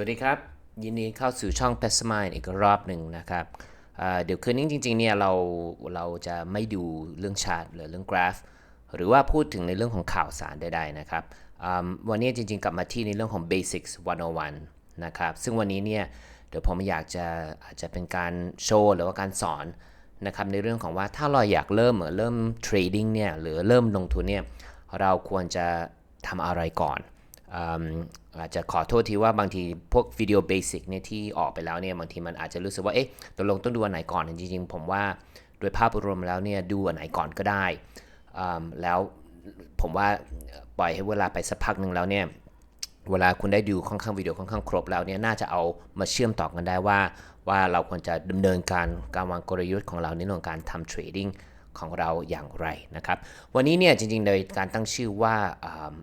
วัสดีครับ ยินดีเข้าสู่ช่อง p e s s m i n d อีกรอบหนึ่งนะครับเดี๋ยวคืนนี้จริงๆเนี่ยเราเราจะไม่ดูเรื่องชาร์ตหรือเรื่องกราฟ หรือว่าพูดถึงในเรื่องของข่าวสารใดๆนะครับวันนี้จริงๆกลับมาที่ในเรื่องของ Basics 101 นะครับ ซึ่งวันนี้เนี่ยเดี๋ยวผมอยากจะอาจจะเป็นการโชว์หรือว่าการสอนนะครับในเรื่องของว่าถ้าเราอยากเริ่มเหมือนเริ่มเทรดดิ้งเนี่ยหรือเริ่มลงทุนเนี่ยเราควรจะทำอะไรก่อน อาจจะขอโทษทีว่าบางทีพวกวิดีโอเบสิกเนี่ยที่ออกไปแล้วเนี่ยบางทีมันอาจจะรู้สึกว่าเอ๊ะตกลงต้องดูอันไหนก่อนจริงๆ ผมว่าโดยภาพรวมแล้วเนี่ยดูอันไหนก่อนก็ได้แล้วผมว่าปล่อยให้เวลาไปสักพักหนึ่งแล้วเนี่ยเวลาคุณได้ดูค่อนข้างวิดีโอค่อนข้างครบแล้วเนี่ยน่าจะเอามาเชื่อมต่อกันได้ว่า ว่าเราควรจะดำเนินการการวางกลยุทธ์ของเราในเรื่องการทำเทรดดิ้ง ของเราอย่างไรนะครับ วันนี้เนี่ยจริงๆโดยการตั้งชื่อว่า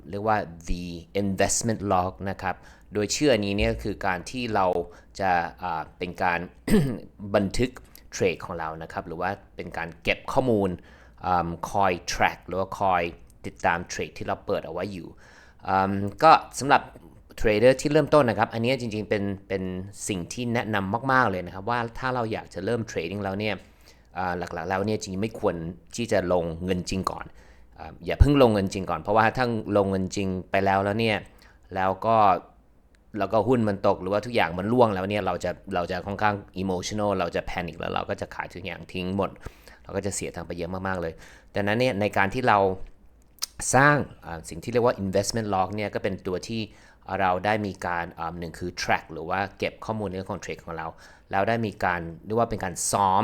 เรียกว่า the investment log นะครับ โดยชื่อนี้เนี่ยคือการที่เราจะเป็นการบันทึกเทรดของเรานะครับ หรือว่าเป็นการเก็บข้อมูลอคอย track หรือว่าคอยติดตามเทรดที่เราเปิดเอาไว้อยู่ ก็สำหรับเทรดเดอร์ที่เริ่มต้นนะครับ อันนี้จริงๆเป็นเป็นสิ่งที่แนะนำมาก ๆ เลยนะครับ ว่าถ้าเราอยากจะเริ่มเทรดดิ้งแล้วเนี่ย หลักๆ แล้วเนี่ยจริงๆไม่ควรที่จะลงเงินจริงก่อนออย่าเพิ่งลงเงินจริงก่อนเพราะว่าถ้าลงเงินจริงไปแล้วแล้วเนี่ยแล้วก็แล้วก็หุ้นมันตกหรือว่าทุกอย่างมันร่วงแล้วเนี่ยเราจะเราจะค่อนข้างอิโมชันอลเราจะแพนิคแล้วเราก็จะขายทุกอย่างทิ้งหมด เราก็จะเสียทางไปเยอะมากๆเลยดังนั้นเนี่ยในการที่เราสร้างสิ่งที่เรียกว่า investment log เนี่ยก็เป็นตัวที่เราได้มีการหนึ่งคือ track หรือว่าเก็บข้อมูลในเรื่องของเทรดของเรา แล้วได้มีการเรียกว่าเป็นการซ้อม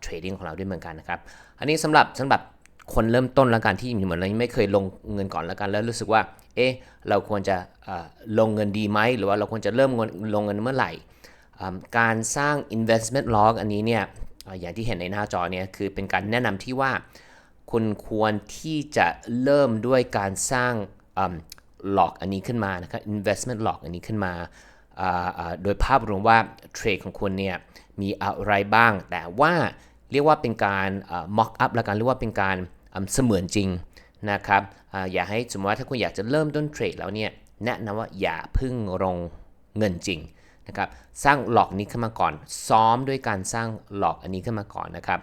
เทรดดิ้งของเราด้วยเหมือนกันนะครับ อันนี้สำหรับสำหรับคนเริ่มต้นแล้วกันที่เหมือนเราไม่เคยลงเงินก่อนแล้วกันแล้วรู้สึกว่า เอ๊ะ เราควรจะลงเงินดีไหม หรือว่าเราควรจะเริ่มลงเงินเมื่อไหร่ การสร้าง investment log อันนี้เนี่ย อย่างที่เห็นในหน้าจอเนี่ย คือเป็นการแนะนำที่ว่า คุณควรที่จะเริ่มด้วยการสร้างหลอกอันนี้ขึ้นมานะครับ investment log อันนี้ขึ้นมาอ่าอ่าโดยภาพรวมว่าเทรดของคุณเนี่ย มีอะไรบ้าง แต่ว่าเรียกว่าเป็นการ mock up ล้วกันเรียกว่าเป็นการเสมือนจริงนะครับออย่าให้สมมติว่าถ้าคุณอยากจะเริ่มต้นเทรดแล้วเนี่ยแนะนำว่าอย่าพึ่งลงเงินจริงนะครับสร้างหลอกนี้ขึ้นมาก่อน ซ้อมด้วยการสร้างหลอกอันนี้ขึ้นมาก่อนนะครับ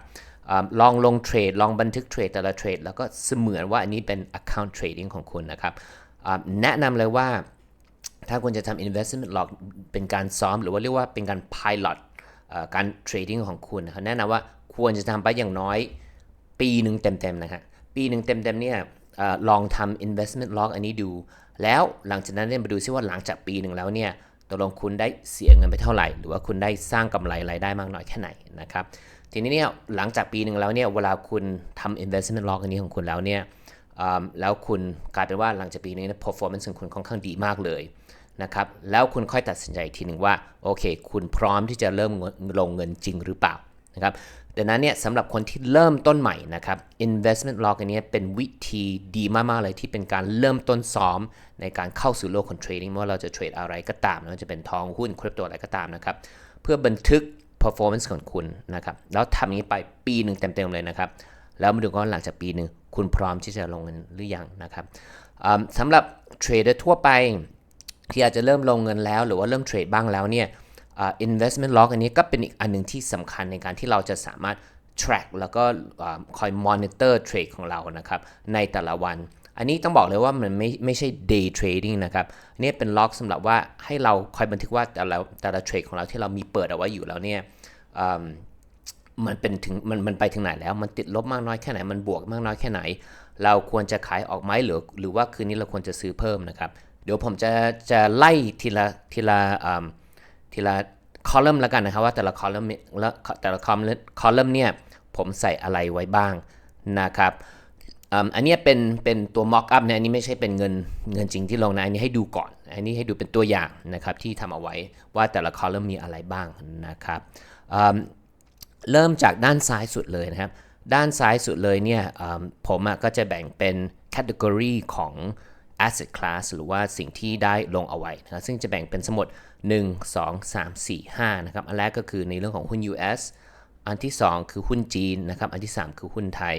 อลองลงเทรด ลองบันทึกเทรดแต่ละเทรด แล้วก็เสมือนว่าอันนี้เป็น account trading ของคุณนะครับแนะนำเลยว่าถ้าคุณจะทำ investment log เป็นการซ้อมหรือว่าเรียกว่าเป็นการ pilot การ trading ของคุณแนะนำว่าควรจะทำไปอย่างน้อยปีหนึ่งเต็มๆนะครับปีหนึ่งเต็มๆเนี่ยอลองทำ investment log อันนี้ดู แล้วหลังจากนั้นเนี่ยมาดูซิว่าหลังจากปีหนึ่งแล้วเนี่ยตกลงคุณได้เสียเงินไปเท่าไหร่ หรือว่าคุณได้สร้างกำไรรายได้มากน้อยแค่ไหนนะครับทีนี้เนี่ยหลังจากปีหนึ่งแล้วเนี่ยเวลาคุณทำ investment log อันนี้ของคุณแล้วเนี่ยแล้วคุณกลายเป็นว่าหลังจากปีนี้ performance ของคุณค่อนข้างดีมากเลย นะครับแล้วคุณค่อยตัดสินใจอีกทีหนึ่งว่าโอเค คุณพร้อมที่จะเริ่มลงเงินจริงหรือเปล่านะครับดังนั้นเนี่ยสำหรับคนที่เริ่มต้นใหม่นะครับ investment log อันนี้เป็นวิธีดีมาก ๆ เลยที่เป็นการเริ่มต้นซ้อมในการเข้าสู่โลกของ trading ไม่ว่าเราจะเทรดอะไรก็ตามไม่ว่าจะเป็นทองหุ้นคริปโตอะไรก็ตามนะครับ เพื่อบันทึก performance ของคุณนะครับ แล้วทำอย่างนี้ไปปีหนึ่งเต็ม ๆ เลยนะครับ แล้วมาดูกันว่าหลังจากปีหนึ่งคุณพร้อมที่จะลงเงินหรือยังนะครับสำหรับเทรดเดอร์ทั่วไป ที่อาจจะเริ่มลงเงินแล้ว หรือว่าเริ่มเทรดบ้างแล้วเนี่ยอ่า investment log อันนี้ก็เป็นอีกอันหนึ่งที่สำคัญในการที่เราจะสามารถ track แล้วก็อ่าคอย monitor เทรดของเรานะครับ ในแต่ละวัน อันนี้ต้องบอกเลยว่ามันไม่ไม่ใช่ day trading นะครับอันนี่เป็นล็อกสำหรับว่าให้เราคอยบันทึกว่าแต่ละแต่ละเทรดของเราที่เรามีเปิดเอาไว้อยู่แล้วเนี่ยมันเป็นถึงมันมันไปถึงไหนแล้ว มันติดลบมากน้อยแค่ไหน มันบวกมากน้อยแค่ไหน เราควรจะขายออกไหมหรือ หรือว่าคืนนี้เราควรจะซื้อเพิ่มนะครับ เดี๋ยวผมจะจะไล่ทีละทีละทีละคอลัมน์แล้วกันนะครับว่าแต่ละคอลัมน์แล้วแต่ละคอลัมน์คอลัมน์เนี่ยผมใส่อะไรไว้บ้างนะครับอันนี้เป็นเป็นตัว mock up นี่ยอันนี้ไม่ใช่เป็นเงินเงินจริงที่ลงนะอันนี้ให้ดูก่อน อันนี้ให้ดูเป็นตัวอย่างนะครับที่ทำเอาไว้ว่าแต่ละคอลัมน์มีอะไรบ้างนะครับเริ่มจากด้านซ้ายสุดเลยนะครับ ด้านซ้ายสุดเลยเนี่ยผมก็จะแบ่งเป็น category ของ asset class หรือว่าสิ่งที่ได้ลงเอาไว้นะครับซึ่งจะแบ่งเป็นสมมติ1 2 3 4 5นะครับอันแรกก็คือในเรื่องของหุ้น US อันที่ 2 คือหุ้นจีนนะครับอันที่ 3 คือหุ้นไทย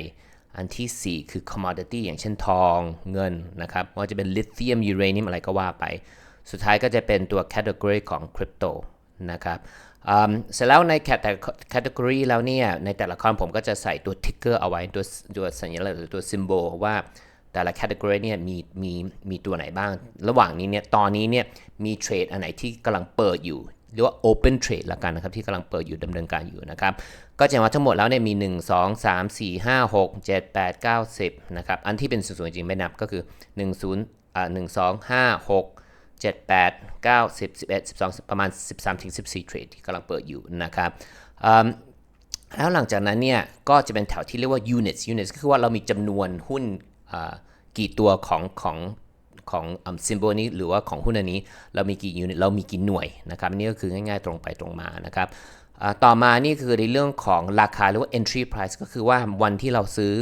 อันทีสี่ 4 คือ commodity อย่างเช่นทองเงินนะครับว่าจะเป็นลิเธียมยูเรเนียมอะไรก็ว่าไป สุดท้ายก็จะเป็นตัว category ของ crypto นะครับเสร็จแล้วใน cat- category แล้วเนี่ยในแต่ละคอผมก็จะใส่ตัว ticker เอาไว้ตัวตัวสัญลักษณ์หรือตัว symbol ว่า แต่ละ category เนี่ยมีมีมีตัวไหนบ้าง ระหว่างนี้เนี่ยตอนนี้เนี่ยมีเทรดอันไหนที่กำลังเปิดอยู่เรียกว่า open trade ละกันนะครับ ที่กำลังเปิดอยู่ดำเนินการอยู่นะครับ ก็จะว่าทั้งหมดแล้วเนี่ยมี 1 2 3 4 5 6 7 8 9 10 นะครับ อันที่เป็นศูนๆจริงไม่นับก็คือ 1 0อ่า1 2 5 6 7 8 9 10 11 12 ประมาณ 13ถึง14 เทรดที่กำลังเปิดอยู่นะครับอืมแล้วหลังจากนั้นเนี่ยก็จะเป็นแถวที่เรียกว่า units units ก็คือว่าเรามีจำนวนหุ้น กี่ตัวของของของซิมโบลนี้หรือว่าของหุ้นอันนี้ เรามีกี่ unit เรามีกี่หน่วยนะครับนี่ก็คือง่ายๆตรงไปตรงมานะครับต่อมานี่คือในเรื่องของราคาหรือว่า entry price ก็คือว่าวันที่เราซื้อ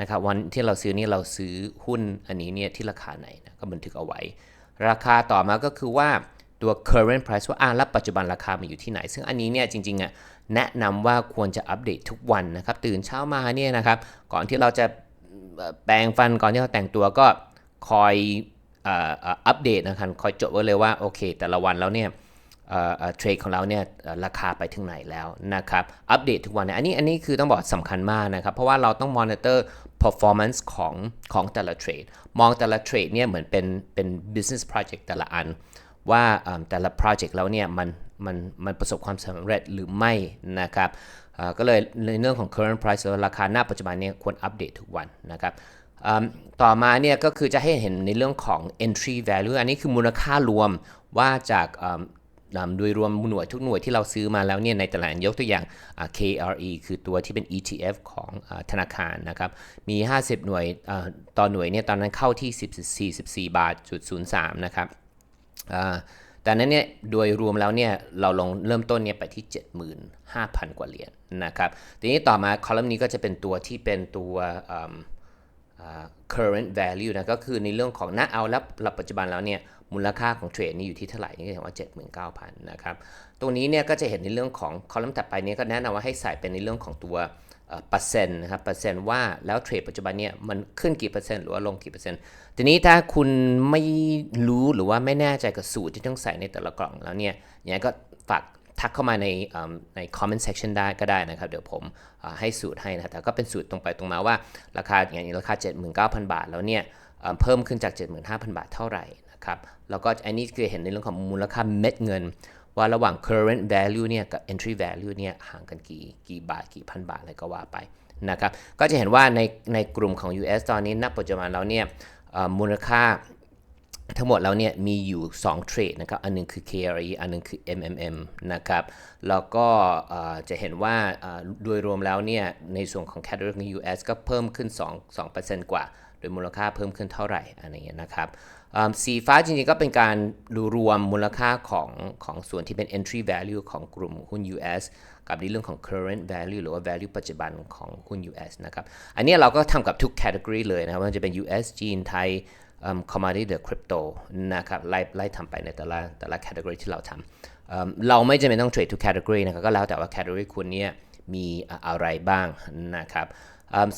นะครับวันที่เราซื้อนี่เราซื้อหุ้นอันนี้เนี่ยที่ราคาไหนนะก็บันทึกเอาไว้ ราคาต่อมาก็คือว่าตัว current price ว่าอ่าแล้วปัจจุบันราคามันอยู่ที่ไหน ซึ่งอันนี้เนี่ยจริงๆอะแนะนำว่าควรจะอัปเดตทุกวันนะครับ ตื่นเช้ามาเนี่ยนะครับ ก่อนที่เราจะ แปรงฟันก่อนที่เราแต่งตัวก็คอยอัปเดตนะครับคอยจดไว้เลยว่าโอเค แต่ละวันแล้วเนี่ยเทรดของเราเนี่ยราคาไปถึงไหนแล้วนะครับอัปเดตทุกวันเนี่ยอันนี้อันนี้คือต้องบอกสำคัญมากนะครับ เพราะว่าเราต้องมอนิเตอร์ performance ของของแต่ละเทรดมองแต่ละเทรดเนี่ยเหมือนเป็นเป็น business project แต่ละอัน ว่าแต่ละ project แล้วเนี่ยมันมันมันประสบความสำเร็จหรือไม่นะครับ ก็เลยในเรื่องของ current price หรือราคาหน้าปัจจุบันเนี่ยควรอัปเดตทุกวันนะครับต่อมาเนี่ยก็คือจะให้เห็นในเรื่องของ entry value อันนี้คือมูลค่ารวมว่าจากโดยรวมหน่วยทุกหน่วยที่เราซื้อมาแล้วเนี่ยในตลาดยกตัวอย่าง KRE คือตัวที่เป็น ETF ของธนาคารนะครับ มี 50 หน่วยต่อหน่วยเนี่ยตอนนั้นเข้าที่14.4 บาทจุด03 นะครับ แต่นั้นเนี่ยโดยรวมแล้วเนี่ยเราลงเริ่มต้นเนี่ยไปที่ 75,000 กว่าเหรียญนะครับ ทีนี้ต่อมาคอลัมน์นี้ก็จะเป็นตัวที่เป็นตัว current value นะก็คือในเรื่องของณเอาแล้วรับปัจจุบันแล้วเนี่ยมูลค่าของเทรดนี่อยู่ที่เท่าไหร่นี่ก็เห็นว่า 79,000 นะครับ ตรงนี้เนี่ยก็จะเห็นในเรื่องของคอลัมน์ถัดไปเนี้ก็แนะนำว่าให้ใส่เป็นในเรื่องของตัว เปอร์เซ็นต์นะครับเปอร์เซ็นต์ว่าแล้วเทรดปัจจุบันเนี่ยมันขึ้นกี่เปอร์เซ็นต์หรือว่าลงกี่เปอร์เซ็นต์ทีนี้ถ้าคุณไม่รู้หรือว่าไม่แน่ใจกับสูตรที่ต้องใส่ในแต่ละกล่องแล้วเนี่ยยังไงก็ฝากทักเข้ามาในใน comment section ได้ก็ได้นะครับ เดี๋ยวผมให้สูตรให้นะแต่ก็เป็นสูตรตรงไปตรงมาว่าราคาอย่างนี้ราคา 79,000 บาทแล้วเนี่ยเพิ่มขึ้นจาก 75,000 บาทเท่าไหร่นะครับแล้วก็อันนี้คือเห็นในเรื่องของมูลค่าเม็ดเงิน ว่าระหว่าง current value เนี่ยกับ entry value เนี่ยห่างกันกี่กี่บาทกี่พันบาทอะไรก็ว่าไปนะครับก็จะเห็นว่าในในกลุ่มของ US ตอนนี้ณปัจจุบันแล้วเนี่ยมูลค่าทั้งหมดแล้วเนี่ยมีอยู่ 2 เทรดนะครับ อันหนึงคือ KRE อันหนึงคือ MMM นะครับ แล้วก็จะเห็นว่าโดยรวมแล้วเนี่ยในส่วนของ category ของ US ก็เพิ่มขึ้น 2 2%กว่า โดยมูลค่าเพิ่มขึ้นเท่าไหร่อะไรเงี้ยนะครับสีฟ้าจริงๆ ก็เป็นการดูรวมมูลค่าของของส่วนที่เป็น entry value ของกลุ่มหุ้น US กับในเรื่องของ current value หรือว่า value ปัจจุบันของหุ้น US นะครับ อันนี้เราก็ทำกับทุก category เลยนะครับว่าจะเป็น US จีนไทย commodity หรือ crypto นะครับไล่ไล่ทำไปในแต่ละแต่ละ category ที่เราทำเราไม่จำเป็นต้องเทรดทุก category นะครับก็แล้วแต่ว่า category คุณเนี่ยมีอะไรบ้างนะครับ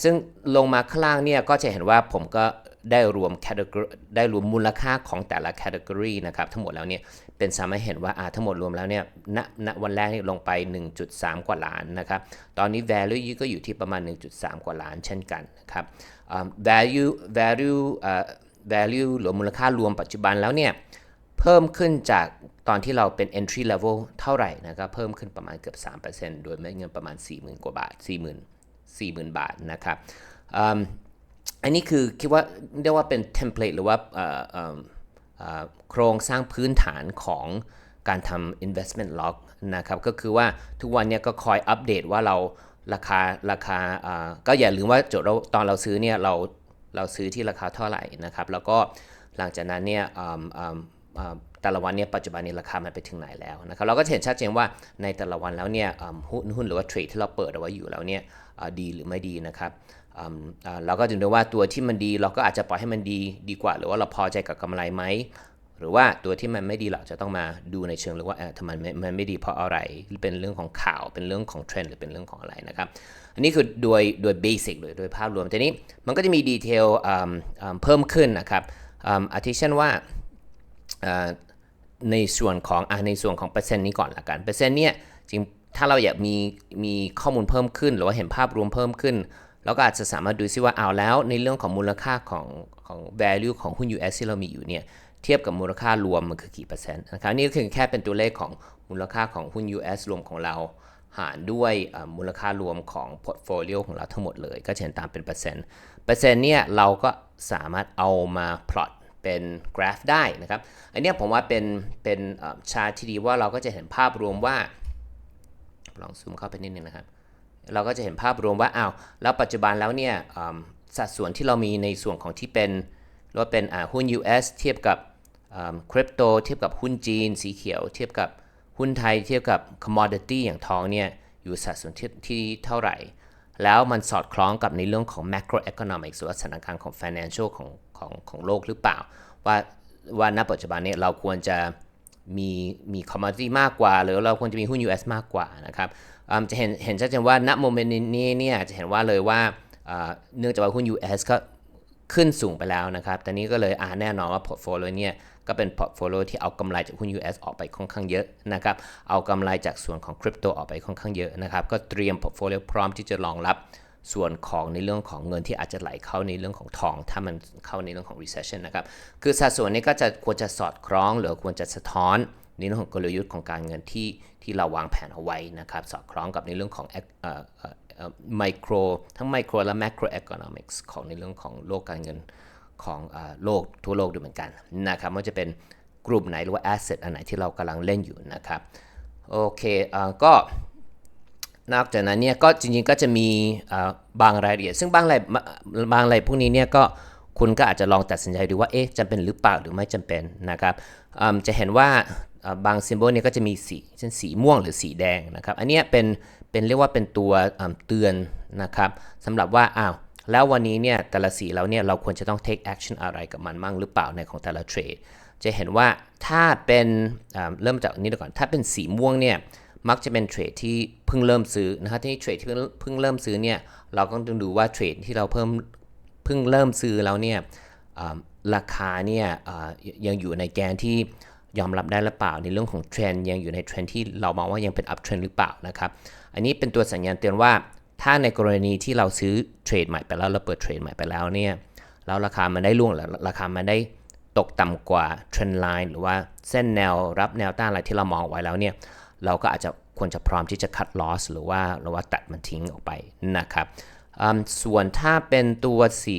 ซึ่งลงมาข้างล่างเนี่ยก็จะเห็นว่าผมก็ได้รวม category ได้รวมมูลค่าของแต่ละ category นะครับทั้งหมดแล้วเนี่ยเป็นสามารถเห็นว่าอาทั้งหมดรวมแล้วเนี่ยณณวันแรกนี่ลงไป 1.3 กว่าล้านนะครับตอนนี้ value ก็อยู่ที่ประมาณ 1.3 กว่าล้านเช่นกันนะครับ value value value หรือมูลค่ารวมปัจจุบันแล้วเนี่ยเพิ่มขึ้นจากตอนที่เราเป็น entry level เท่าไหร่นะครับเพิ่มขึ้นประมาณเกือบ 3%โดยเม็ดเงินประมาณ 40,000 กว่าบาท 40,000 40,000 บาทนะครับอ,อันนี้คือคิดว่าเรียกว่าเป็น template หรือว่าโครงสร้างพื้นฐานของการทำ investment log นะครับก็คือว่าทุกวันเนี้ก็คอยอัปเดตว่าเราราคาราคาก็อย่าลืมว่าโจทย์เราตอนเราซื้อเนี่ยเราเราซื้อที่ราคาเท่าไหร่นะครับแล้วก็หลังจากนั้นเนี่ย แต่ละวันเนี่ยปัจจุบันนี้ราคามันไปถึงไหนแล้วนะครับเราก็เห็นชัดเจนว่าในแต่ละวันแล้วเนี่ยหุ้นหุ้นหรือว่าเทรดที่เราเปิดเอาไว้อยู่แล้วเนี่ยดีหรือไม่ดีนะครับเราก็ถึงด้ว่าตัวที่มันดีเราก็อาจจะปล่อยให้มันดีดีกว่า หรือว่าเราพอใจกับกำไรไหมหรือว่าตัวที่มันไม่ดีเราจะต้องมาดูในเชิงหรือว่าเออทำไมมันไม่ดีเพราะอะไร เป็นเรื่องของข่าวเป็นเรื่องของเทรนด์หรือเป็นเรื่องของอะไรนะครับ อันนี้คือโดยโดยเบสิกเลยโดยภาพรวมทีนี้มันก็จะมีดีเทลเพิ่มขึ้นนะครับอาทิเช่นว่า ในส่วนของอในส่วนของเปอร์เซ็นต์นี้ก่อนละกัน เปอร์เซ็นต์เนี่ยจริงถ้าเราอยากมีมีข้อมูลเพิ่มขึ้น หรือว่าเห็นภาพรวมเพิ่มขึ้นเราก็อาจจะสามารถดูซิว่าเอาแล้ว ในเรื่องของมูลค่าของของ value ของหุ้น US ที่เรามีอยู่เนี่ยเทียบกับมูลค่ารวมมันคือกี่เปอร์เซ็นต์นะครับนี่ก็คือแค่เป็นตัวเลขของมูลค่าของหุ้น US รวมของเรา หารด้วยมูลค่ารวมของพอร์ตโฟลิโอของเราทั้งหมดเลย ก็เห็นตามเป็นเปอร์เซ็นต์เปอร์เซ็นต์เนี่ยเราก็สามารถเอามาพลอต เป็นกราฟได้นะครับ อันนี้ผมว่าเป็นเป็นชาร์ตที่ดีว่าเราก็จะเห็นภาพรวมว่า ลองซูมเข้าไปนิดนึงนะครับ เราก็จะเห็นภาพรวมว่าอ้าวแล้วปัจจุบันแล้วเนี่ยสัดส่วนที่เรามีในส่วนของที่เป็นหรือว่าเป็นหุ้น US เทียบกับคริปโตเทียบกับหุ้นจีน สีเขียว เทียบกับหุ้นไทย เทียบกับ commodity อย่างทองเนี่ยอยู่สัดส่วนที่ทเท่าไหร่ แล้วมันสอดคล้องกับในเรื่องของ macroeconomics หรือว่าสถานการณ์ของ financial ของ ของของโลกหรือเปล่า ว่าว่าณปัจจุบันเนี้เราควรจะมีมี commodity มากกว่า หรือเราควรจะมีหุ้น US มากกว่านะครับอืมจะเห็นเห็นชัดเจนว่าณโมเมนต์นี้เนี่ยจะเห็นว่าเลยว่าเนื่องจากว่าหุ้น US ก็ขึ้นสูงไปแล้วนะครับแต่นี้ก็เลยอ่าแน่นอนว่า portfolio เนี่ยก็เป็น portfolio ที่เอากำไรจากหุ้น US ออกไปค่อนข้างเยอะนะครับ เอากำไรจากส่วนของคริปโตออกไปค่อนข้างเยอะนะครับ ก็เตรียม portfolio พร้อมที่จะรองรับ ส่วนของในเรื่องของเงินที่อาจจะไหลเข้าในเรื่องของทอง ถ้ามันเข้าในเรื่องของ recession นะครับ คือสัดส่วนนี้ก็จะควรจะสอดคล้อง หรือควรจะสะท้อนในเรื่องของกลยุทธ์ของการเงินที่ที่เราวางแผนเอาไว้นะครับ สอดคล้องกับในเรื่องของไมโครทั้งไมโครและแมโครเอคอนอมิกส์ของในเรื่องของโลกการเงินของอโลกทั่วโลกด้วยเหมือนกันนะครับว่าจะเป็นกลุ่มไหนหรือว่าแอสเซทอันไหนที่เรากำลังเล่นอยู่นะครับ โอเคอก็ นอกจากนั้นเนี่ยก็จริงๆก็จะมีบางรายละเอียด ซึ่งบางรายบางรายพวกนี้เนี่ยก็คุณก็อาจจะลองตัดสินใจดูว่าเอ๊ะจำเป็นหรือเปล่าหรือไม่จำเป็นนะครับจะเห็นว่าบางซิมโบลเนี่ยก็จะมีสีเช่นสีม่วงหรือสีแดงนะครับ อันเนี้ยเป็นเป็นเรียกว่าเป็นตัวเตือนนะครับสำหรับว่าอ้าวแล้ววันนี้เนี่ยแต่ละสีเราเนี่ยเราควรจะต้อง take action อะไรกับมันมั่งหรือเปล่าในของแต่ละเทรดจะเห็นว่าถ้าเป็นเริ่มจากนี้ก่อนถ้าเป็นสีม่วงเนี่ย มักจะเป็นเทรดที่เพิ่งเริ่มซื้อนะครับที่เทรดที่เพิ่งเริ่มซื้อเนี่ยเราก็ต้องดูว่าเทรดที่เราเพิ่มเพิ่งเริ่มซื้อแล้วเนี่ยราคาเนี่ยยังอยู่ในแกนที่ยอมรับได้หรือเปล่า ในเรื่องของเทรนยังอยู่ในเทรนที่เรามองว่ายังเป็น up trend หรือเปล่านะครับอันนี้เป็นตัวสัญญาณเตือนว่าถ้าในกรณีที่เราซื้อเทรดใหม่ไปแล้วเราเปิดเทรดใหม่ไปแล้วเนี่ยแล้วราคามันได้ล่วงแล้วราคามันได้ตกต่ำกว่าเทรนไลน์หรือว่าเส้นแนวรับแนวต้านอะไรที่เรามองไว้แล้วเนี่ย เราก็อาจจะควรจะพร้อมที่จะ cut loss หรือว่าหรือว่าตัดมันทิ้งออกไปนะครับส่วนถ้าเป็นตัวสี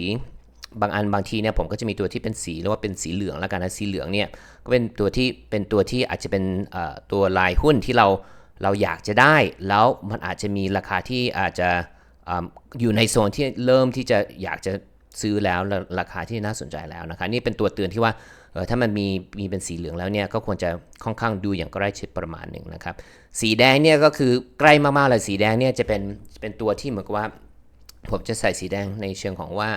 บางอันบางทีเนี่ยผมก็จะมีตัวที่เป็นสีเรียกว่าเป็นสีเหลืองแล้วกันนะสีเหลืองเนี่ยก็เป็นตัวที่เป็นตัวที่อาจจะเป็นตัวลายหุ้นที่เราเราอยากจะได้ แล้วมันอาจจะมีราคาที่อาจจะอยู่ในโซนที่เริ่มที่จะอยากจะซื้อแล้วราคาที่น่าสนใจแล้วนะครับนี่เป็นตัวเตือนที่ว่า ถ้ามันมีมีเป็นสีเหลืองแล้วเนี่ยก็ควรจะค่อนข้างดูอย่างใกล้ชิดประมาณหนึ่งนะครับ สีแดงเนี่ยก็คือใกล้มากๆเลยสีแดงเนี่ยจะเป็นเป็นตัวที่เหมือนกับว่า ผมจะใส่สีแดงในเชิงของว่า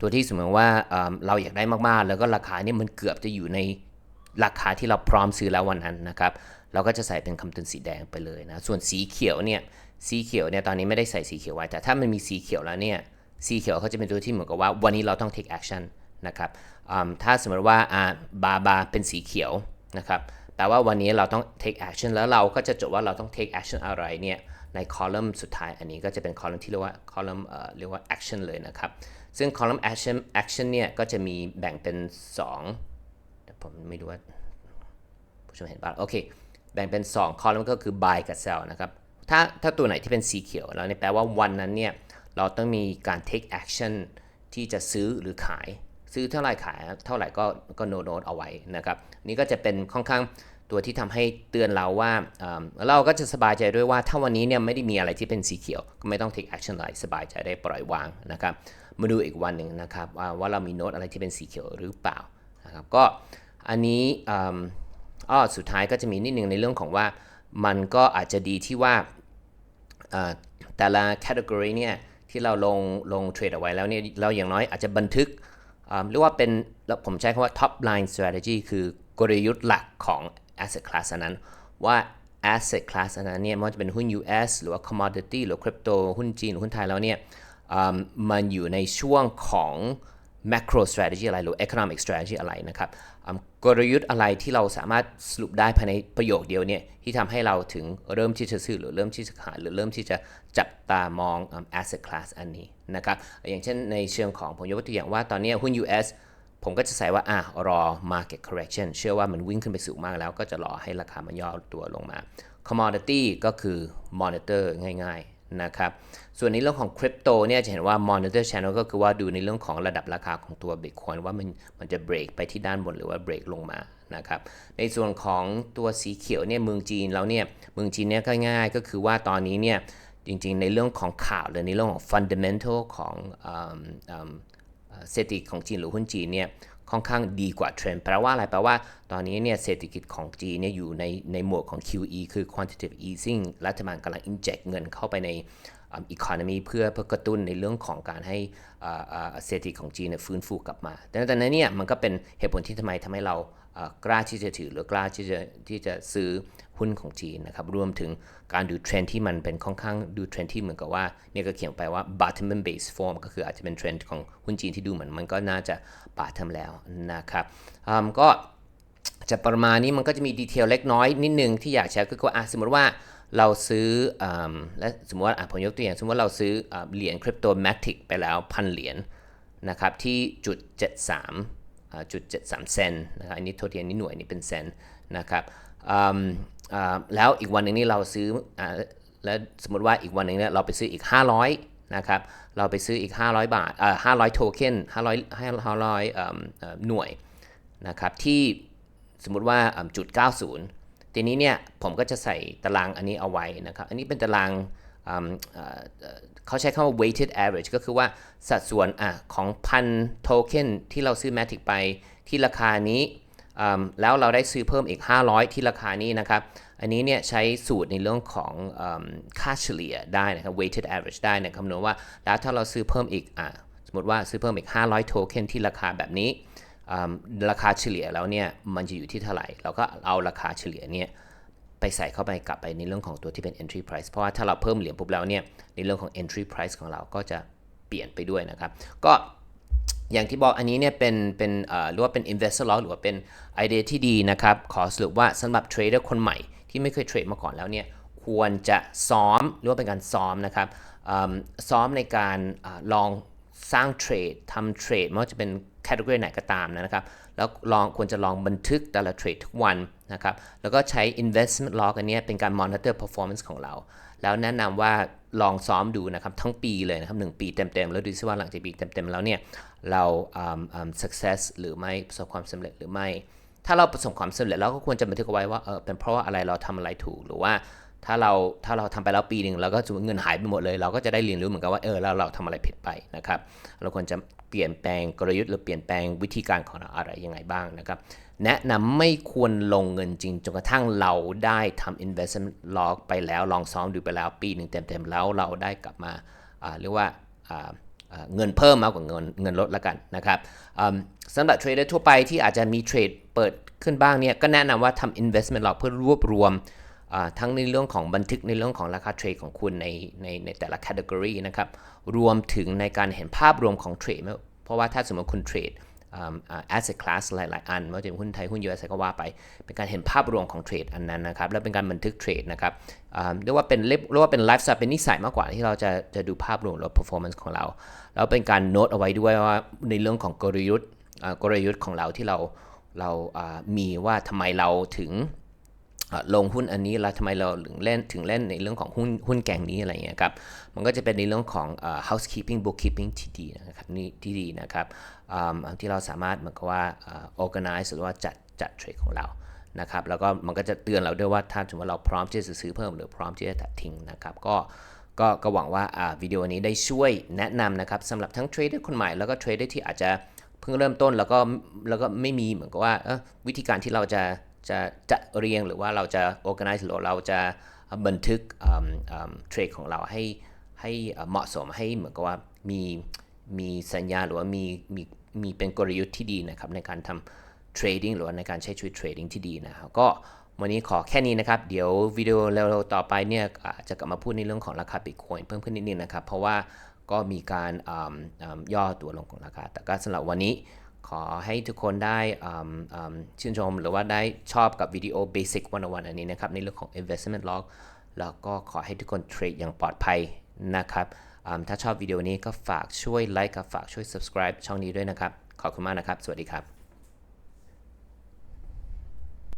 ตัวที่สมมติว่าเเราอยากได้มากๆ แล้วก็ราคาเนี่ยมันเกือบจะอยู่ในราคาที่เราพร้อมซื้อแล้ววันนั้นนะครับเราก็จะใส่เป็นคำเตือนสีแดงไปเลยนะส่วนสีเขียวเนี่ยสีเขียวเนี่ยตอนนี้ไม่ได้ใส่สีเขียวไว้แต่ถ้ามันมีสีเขียวแล้วเนี่ยสีเขียวเขาจะเป็นตัวที่เหมือนกับว่าวันนี้เราต้อง take action นะครับ ถ้าสมมติว่าบาบาเป็นสีเขียวนะครับแปลว่าวันนี้เราต้อง take action แล้วเราก็จะจดว่าเราต้อง take action อะไรเนี่ยในคอลัมน์สุดท้ายอันนี้ก็จะเป็นคอลัมน์ที่เรียกว่าคอลัมน์เรียกว่า action เลยนะครับ ซึ่งคอลัมน์ action action เนี่ยก็จะมีแบ่งเป็น2แต่ผมไม่รู้ว่าผู้ชมเห็นป่ะโอเค แบ่งเป็น 2 คอลัมน์ก็คือ buy กับ sell นะครับถ้าถ้าตัวไหนที่เป็นสีเขียวแล้วเนี่ยแปลว่าวันนั้นเนี่ยเราต้องมีการ take action ที่จะซื้อหรือขาย ซื้อเท่าไหร่ขายเท่าไหร่ก็ก็โน้ตเอาไว้นะครับนี่ก็จะเป็นค่อนข้างตัวที่ทำให้เตือนเราว่าเอ่อเราก็จะสบายใจด้วยว่าถ้าวันนี้เนี่ยไม่ได้มีอะไรที่เป็นสีเขียว ก็ไม่ต้อง take action อะไรสบายใจได้ปล่อยวางนะครับมาดูอีกวันหนึ่งนะครับว่าว่าเรามีโน้ตอะไรที่เป็นสีเขียวหรือเปล่านะครับก็อันนี้อืมอ้อสุดท้ายก็จะมีนิดนึงในเรื่องของว่ามันก็อาจจะดีที่ว่าแต่ละ category เนี่ยที่เราลงลงเทรดเอาไว้แล้วเนี่ยเราอย่างน้อยอาจจะบันทึก เรียกว่าเป็นแล้วผมใช้คำว่า top line strategy คือกลยุทธ์หลักของ asset class อนั้น ว่า asset class อนั้นเนี่ยไม่ว่าจะเป็นหุ้น US หรือว่า commodity หรือ crypto หุ้นจีนหรือหุ้นไทยแล้วเนี่ยมันอยู่ในช่วงของ macro strategy อะไรหรือ economic strategy อะไรนะครับกลยุทธ์อะไรที่เราสามารถสรุปได้ภายในประโยคเดียวเนี่ยที่ทำให้เราถึงเริ่มที่จะซื้อหรือเริ่มที่จะขายหรือเริ่มที่จะจับตามอง asset class อันนี้ นะครับอย่างเช่นในเชิงของผมยกตัวอย่างว่าตอนนี้หุ้น US ผมก็จะใส่ว่าอะรอ market correction เชื่อว่ามันวิ่งขึ้นไปสูงมากแล้วก็จะรอให้ราคามันย่อตัวลงมา commodity ก็คือ monitor ง่ายๆนะครับ ส่วนในเรื่องของคริปโตเนี่ยจะเห็นว่า monitor channel ก็คือว่าดูในเรื่องของระดับราคาของตัว Bitcoin ว่ามันมันจะเบรกไปที่ด้านบนหรือว่าเบรกลงมานะครับ ในส่วนของตัวสีเขียวเนี่ยเมืองจีนแล้วเนี่ยเมืองจีนเนี่ยก็ง่ายก็คือว่าตอนนี้เนี่ย จริงๆ ในเรื่องของข่าวหรือในเรื่องของ fundamental ของเศรษฐกิจของจีนหรือหุ้นจีนเนี่ยค่อนข้างดีกว่าเทรนด์แปลว่าอะไรแปลว่าตอนนี้เนี่ยเศรษฐกิจของจีนเนี่ยอยู่ในในหมวดของ QE คือ quantitative easing รัฐบาลกำลัง inject เงินเข้าไปในอ่า economy เพื่อเพื่อกระตุ้นในเรื่องของการให้เศรษฐกิจของจีนฟื้นฟูกลับมาดังนั้นเนี่ยมันก็เป็นเหตุผลที่ทำไมทำให้เรา กล้าที่จะถือหรือกล้าที่จะที่จะซื้อหุ้นของจีนนะครับรวมถึงการดูเทรนที่มันเป็นค่อนข้างดูเทรนที่เหมือนกับว่าเนี่ยก็เขียนไปว่า bottom base form ก็คืออาจจะเป็นเทรนด์ของหุ้นจีนที่ดูเหมือนมันก็น่าจะ bottom แล้วนะครับก็จะประมาณนี้มันก็จะมีดีเทลเล็กน้อยนิดนึงที่อยากแชร์ก็คือว่าสมมติว่าเราซื้ออและสมมติว่าผมยกตัวอย่างสมมติว่าเราซื้ออเหรียญคริปโตแมทิกไปแล้วพันเหรียญนะครับที่จุด73 อ่าจุด73เซนนะครับอันนี้โทษทีอันนี้หน่วยนี่เป็นเซนนะครับแล้วอีกวันหนึ่งนี่เราซื้ออแล้วสมมติว่าอีกวันหนึ่งเนี่ยเราไปซื้ออีก 500นะครับเราไปซื้ออีก 500 บาทอ่า500 โทเค็น500 500อืมเอ่อหน่วยนะครับที่สมมุติว่าจุด 90 ทีนี้เนี่ยผมก็จะใส่ตารางอันนี้เอาไว้นะครับ อันนี้เป็นตาราง เขาใช้คำว่า weighted average ก็คือว่าสัดส่วนอของพันโทเค็นที่เราซื้อ Matic ไปที่ราคานี้แล้วเราได้ซื้อเพิ่มอีก 500 ที่ราคานี้นะครับ อันนี้เนี่ยใช้สูตรในเรื่องของอค่าเฉลี่ยได้นะครับ weighted average ได้นะคำนวณว่าแล้วถ้าเราซื้อเพิ่มอีกอสมมติว่าซื้อเพิ่มอีก 500 โทเค็นที่ราคาแบบนี้ราคาเฉลี่ยแล้วเนี่ยมันจะอยู่ที่เท่าไหร่ เราก็เอาราคาเฉลี่ยเนี่ย ไปใส่เข้าไปกลับไปในเรื่องของตัวที่เป็น entry price เพราะว่าถ้าเราเพิ่มเหรียญปุ๊บแล้วเนี่ยในเรื่องของ entry price ของเราก็จะเปลี่ยนไปด้วยนะครับ ก็อย่างที่บอกอันนี้เนี่ยเป็นเป็นเอ่อหรือว่าเป็น investor log หรือว่าเป็นไอเดียที่ดีนะครับ ขอสรุปว่าสำหรับเทรดเดอร์คนใหม่ที่ไม่เคยเทรดมาก่อนแล้วเนี่ยควรจะซ้อมหรือว่าเป็นการซ้อมนะครับซ้อมในการอลองสร้างเทรดทำเทรดไม่ว่าจะเป็นแคตตา o r y ไหนก็ตามนะครับ แล้วลองควรจะลองบันทึกแต่ละเทรดทุกวัน นะครับ แล้วก็ใช้ investment log อันนี้เป็นการ monitor performance ของเรา แล้วแนะนำว่าลองซ้อมดูนะครับทั้งปีเลยนะครับหนึ่งปีเต็มๆ แล้วดูซิว่าหลังจากปีเต็มๆ แล้วเนี่ยเราอืมอืม success หรือไม่ประสบความสำเร็จหรือไม่ ถ้าเราประสบความสำเร็จเราก็ควรจะบันทึกเอาไว้ว่าเออเป็นเพราะว่าอะไรเราทำอะไรถูกหรือว่าถ้าเราถ้าเราทำไปแล้วปีหนึ่งแล้วก็สมมติเงินหายไปหมดเลย เราก็จะได้เรียนรู้เหมือนกันว่าเออแล้วเราทำอะไรผิดไปนะครับ เราควรจะเปลี่ยนแปลงกลยุทธ์หรือเปลี่ยนแปลงวิธีการของเราอะไรยังไงบ้างนะครับ แนะนำไม่ควรลงเงินจริงจนกระทั่งเราได้ทำ investment log ไปแล้วลองซ้อมดูไปแล้วปีหนึ่งเต็มๆแล้วเราได้กลับมาเรียกว่าเงินเพิ่มมากกว่าเงินเงินลดละกันนะครับสำหรับเทรดเดอร์ทั่วไปที่อาจจะมีเทรดเปิดขึ้นบ้างเนี่ยก็แนะนำว่าทำ investment log เพื่อรวบรวมทั้งในเรื่องของบันทึกในเรื่องของราคาเทรดของคุณในในในแต่ละ category นะครับรวมถึงในการเห็นภาพรวมของเทรดเพราะว่าถ้าสมมติคุณเทรด asset class หลาย ๆ อันไม่ว่าจะเป็นหุ้นไทย หุ้น US ก็ว่าไป เป็นการเห็นภาพรวมของเทรดอันนั้นนะครับ แล้วเป็นการบันทึกเทรดนะครับเรียกว่าเป็นเรียกเรียกว่าเป็นไลฟ์สไตล์เป็นนิสัยมากกว่าที่เราจะจะดูภาพรวมแล้ว performance ของเรา แล้วเป็นการโน้ตเอาไว้ด้วยว่าในเรื่องของกลยุทธ์กลยุทธ์ของเราที่เราเรามีว่าทำไมเราถึง ลงหุ้นอันนี้แล้วทำไมเราถึงเล่นถึงเล่นในเรื่องของหุ้นหุ้นแกงนี้อะไรเงี้ยครับ มันก็จะเป็นในเรื่องของ housekeeping bookkeeping ที่ดีนะครับนี่ที่ดีนะครับที่เราสามารถเหมือนกับว่า organize หรือว่าจัดจัดเทรดของเรานะครับแล้วก็มันก็จะเตือนเราด้วยว่าถ้าสมมติว่าเราพร้อมที่จะซื้อเพิ่มหรือพร้อมที่จะตัดทิ้งนะครับก็ก็ก็หวังว่าวิดีโอนี้ได้ช่วยแนะนำนะครับสำหรับทั้งเทรดเดอร์คนใหม่แล้วก็เทรดเดอร์ที่อาจจะเพิ่งเริ่มต้นแล้วก็แล้วก็ไม่มีเหมือนกับว่าวิธีการที่เราจะ จะจัดเรียงหรือว่าเราจะ organize หรือเราจะบันทึกเทรดของเราให้ให้เหมาะสมให้เหมือนกับว่ามีมีสัญญาหรือว่ามีมีมีเป็นกลยุทธ์ที่ดีนะครับในการทำ trading หรือว่าในการใช้ชีวิต trading ที่ดีนะครับก็วันนี้ขอแค่นี้นะครับ เดี๋ยววิดีโอเร็วๆต่อไปเนี่ยจะกลับมาพูดในเรื่องของราคา Bitcoin เพิ่มขึ้นนิดนึงนะครับ เพราะว่าก็มีการย่อตัวลงของราคา แต่ก็สำหรับวันนี้ ขอให้ทุกคนได้ชื่นชม หรือว่าได้ชอบกับวิดีโอ Basic 101 อันนี้นะครับ ในเรื่องของ Investment Log แล้วก็ขอให้ทุกคนเทรดอย่างปลอดภัยนะครับถ้าชอบวิดีโอนี้ก็ฝากช่วยไลค์กับฝากช่วย subscribe ช่องนี้ด้วยนะครับ ขอบคุณมากนะครับ สวัสดีครับ